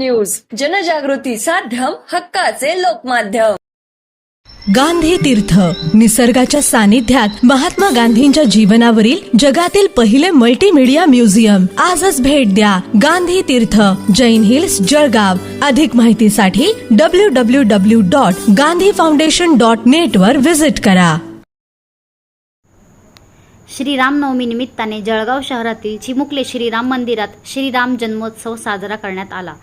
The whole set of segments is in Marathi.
न्यूज. जनजागृती साध्यम हक्काचे लोकमाध्यम. गांधी तीर्थ निसर्गाच्या सानिध्यात महात्मा गांधींच्या जीवनावरील जगातील पहिले मल्टीमीडिया म्युझियम आजच भेट द्या गांधी तीर्थ जैन हिल्स जळगाव. अधिक माहितीसाठी W W W dot Gandhi foundation dot net वर विजिट करा. श्रीरामनवमी निमित्ताने जळगाव शहरातील चिमुकले श्रीराम मंदिरात श्रीराम जन्मोत्सव साजरा करण्यात आला.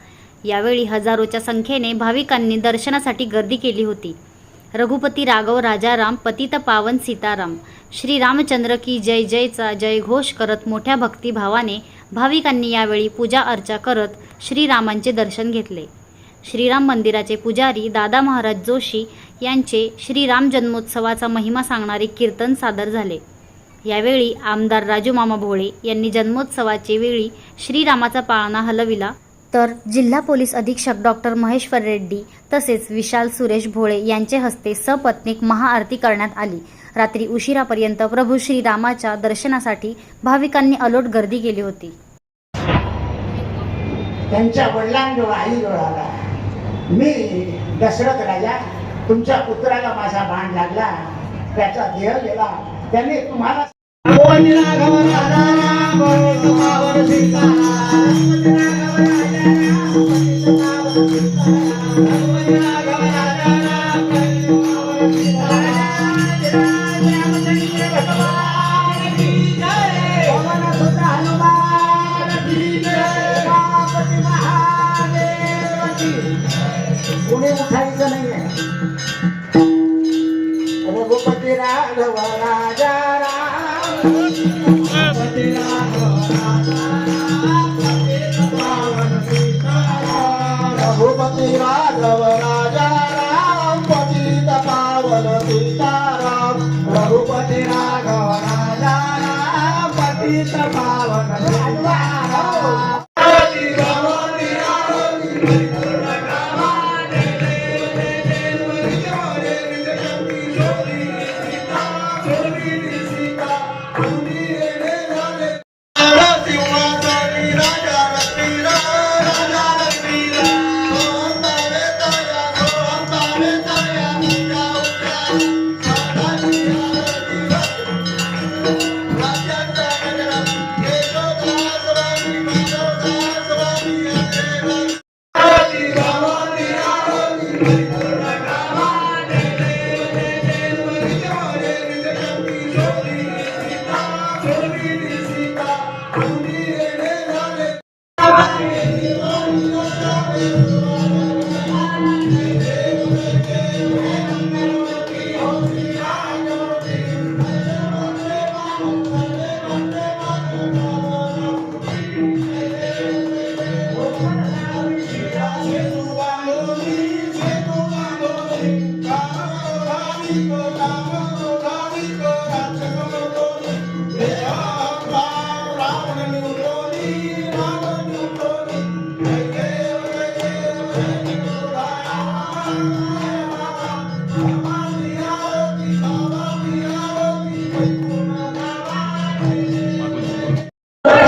यावेळी हजारोच्या संख्येने भाविकांनी दर्शनासाठी गर्दी केली होती. रघुपती राघव राजाराम पतित पावन सीताराम श्री रामचंद्र की जय जयचा जयघोष करत मोठ्या भक्तिभावाने भाविकांनी यावेळी पूजा अर्चा करत श्रीरामांचे दर्शन घेतले. श्रीराम मंदिराचे पुजारी दादा महाराज जोशी यांचे श्रीराम जन्मोत्सवाचा महिमा सांगणारे कीर्तन सादर झाले. यावेळी आमदार राजू मामा भोळे यांनी जन्मोत्सवाचे वेळी श्रीरामाचा पाळणा हलविला. तर जिल्हा पोलीस अधीक्षक डॉक्टर महेश्वर रेड्डी तसेच विशाल सुरेश भोळे यांचे हस्ते सपत्नीक महाआरती करण्यात आली. रात्री उशिरापर्यंत प्रभू श्रीरामाच्या दर्शनासाठी भाविकांनी अलोट गर्दी केली होती. त्यांच्या वडिलांजवळ आईजवळ आला मी दशरथ राजा तुमच्या पुत्राला माझा बाण लागला. त्याचा देह गेला. त्याने तुम्हाला कुणी उठायचं नाहीये. रघुपती राघव राजा राम. रघुपती राघव रघुपती राघव राजा राम. पतित पावन सीताराम रघुपती राघव राजा राम. पतित पावन सीताराम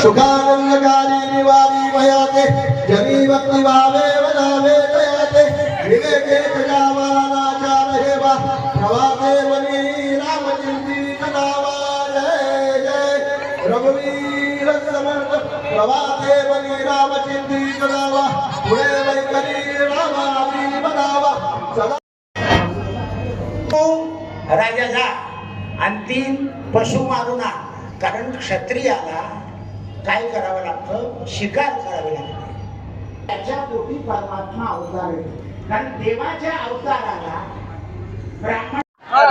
सुखानंदकारी निवारी भयाते जमी भक्ती समर्थ प्रवाते वनी रामचिंती कदावा पुढे वैकरी रामावी बनावा सदा राजा जा. आणि तीन पशु मारून आण. कारण क्षत्रियाला काय करावं लागतं? शिकार करावी लागते. त्याच्या पोटी परमात्मा अवतार येतो कारण देवाच्या अवताराला ब्राह्मण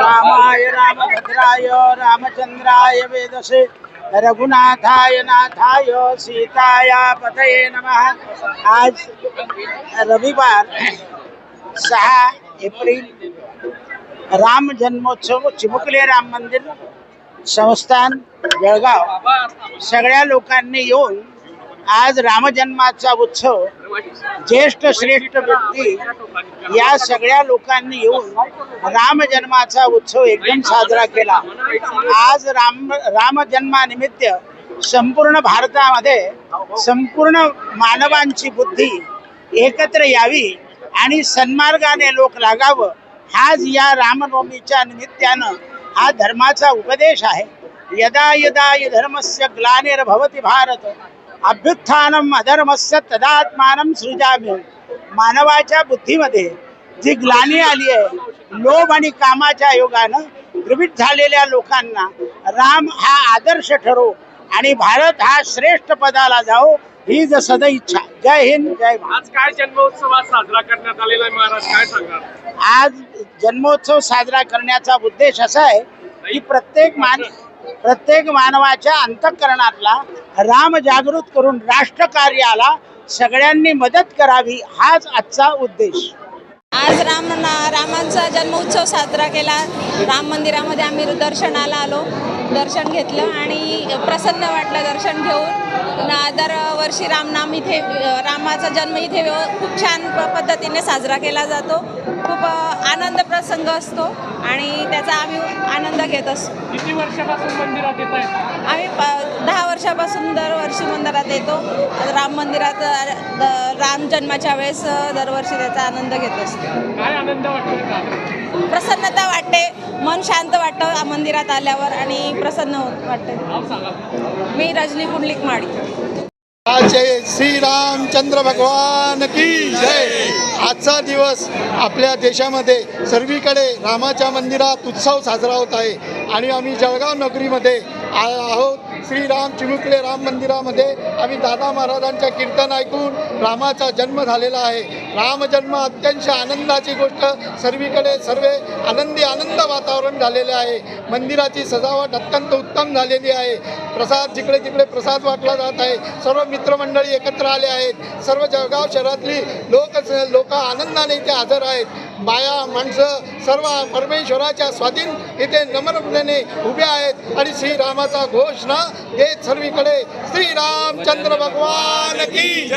रामाय रामभद्राय रामचंद्राय वेदसे रघुनाथाय नाथाय सीताया पतये नमः। आज रविवार सहा एप्रिल राम जन्मोत्सव चिमुकले राम मंदिर संस्थान जळगाव। सगळ्या लोकांनी येऊन आज रामजन्माचा उत्सव ज्येष्ठ श्रेष्ठ व्यक्ती या सगळ्या लोकांनी येऊन रामजन्माचा उत्सव एकदम साजरा केला. आज राम रामजन्मानिमित्त संपूर्ण भारतामध्ये संपूर्ण मानवांची बुद्धी एकत्र यावी आणि सन्मार्गाने लोक लागावं हाच या रामनवमीच्या निमित्तानं हा धर्माचा उपदेश आहे. यदा यदा हि धर्मस्य ग्लानिर्भवति भारत. अभ्युत्थानम अधर्मस्य तदात्मानं सृजाम्य मानवाच्या बुद्धीमध्ये जी ग्लानी आली आहे लोभ आणि कामाच्या योगानं द्रवित झालेल्या लोकांना राम हा आदर्श ठरो आणि भारत हा श्रेष्ठ पदाला जाओ ही ज सद इच्छा. जय हिंद जय भारत. आज काय जन्मोत्सव आज साजरा करण्यात आलेला आहे महाराज? काय सांगणार आज जन्मोत्सव साजरा करण्याचा उद्देश असा आहे की प्रत्येक मान प्रत्येक मानवाच्या अंतःकरणातला राम जागृत करून राष्ट्रकार्याला सगळ्यांनी मदत करावी हाच आजचा उद्देश. आज राम रामांचा जन्मोत्सव साजरा केला. राम मंदिरामध्ये आम्ही दर्शनाला आलो. दर्शन घेतलं आणि प्रसन्न वाटलं दर्शन घेऊन. दरवर्षी रामनाम इथे रामाचा जन्म इथे खूप छान प- पद्धतीने साजरा केला जातो. खूप आनंद प्रसंग असतो. आणि त्याचा आम्ही आनंद घेत असतो किती वर्षापासून मंदिरात येत आहे आम्ही प दहा वर्षापासून दरवर्षी मंदिरात येतो. राम मंदिरात अ, राम जन्माच्या वेळेस अ, दरवर्षी त्याचा आनंद घेत असतो. काय आनंद वाटतोय का? प्रसन्नता वाटते मन शांत वाटतं मंदिरात आल्यावर आणि प्रसन्न होत वाटते. नाव सांगा. मी रजनी कुंडलिक माडी जय श्री रामचंद्र भगवान की जय. आजचा दिवस आपल्या देशामध्ये सर्वीकडे रामाच्या मंदिरात उत्सव साजरा होत आहे. आणि आम्ही जळगाव नगरीमध्ये आहोत. श्रीराम चिमुकले राम मंदिरामध्ये आम्ही दादा महाराजांच्या कीर्तन ऐकून रामाचा जन्म झालेला आहे. रामजन्म अत्यंत आनंदाची गोष्ट. सर्वीकडे सर्व आनंदी आनंद वातावरण झालेले आहे. मंदिराची सजावट अत्यंत उत्तम झालेली आहे. प्रसाद जिकडे तिकडे प्रसाद वाटला जात आहे. सर्व मित्रमंडळी एकत्र आले आहेत. सर्व जळगाव शहरातली लोक लोक आनंदाने इथे हजर आहेत. बाया माणसं सर्व परमेश्वराच्या स्वाधीन इथे नम्रपणे उभे आहेत. आणि श्रीरामा घोषणा देत सर्वीकडे. श्रीरामचंद्र भगवान की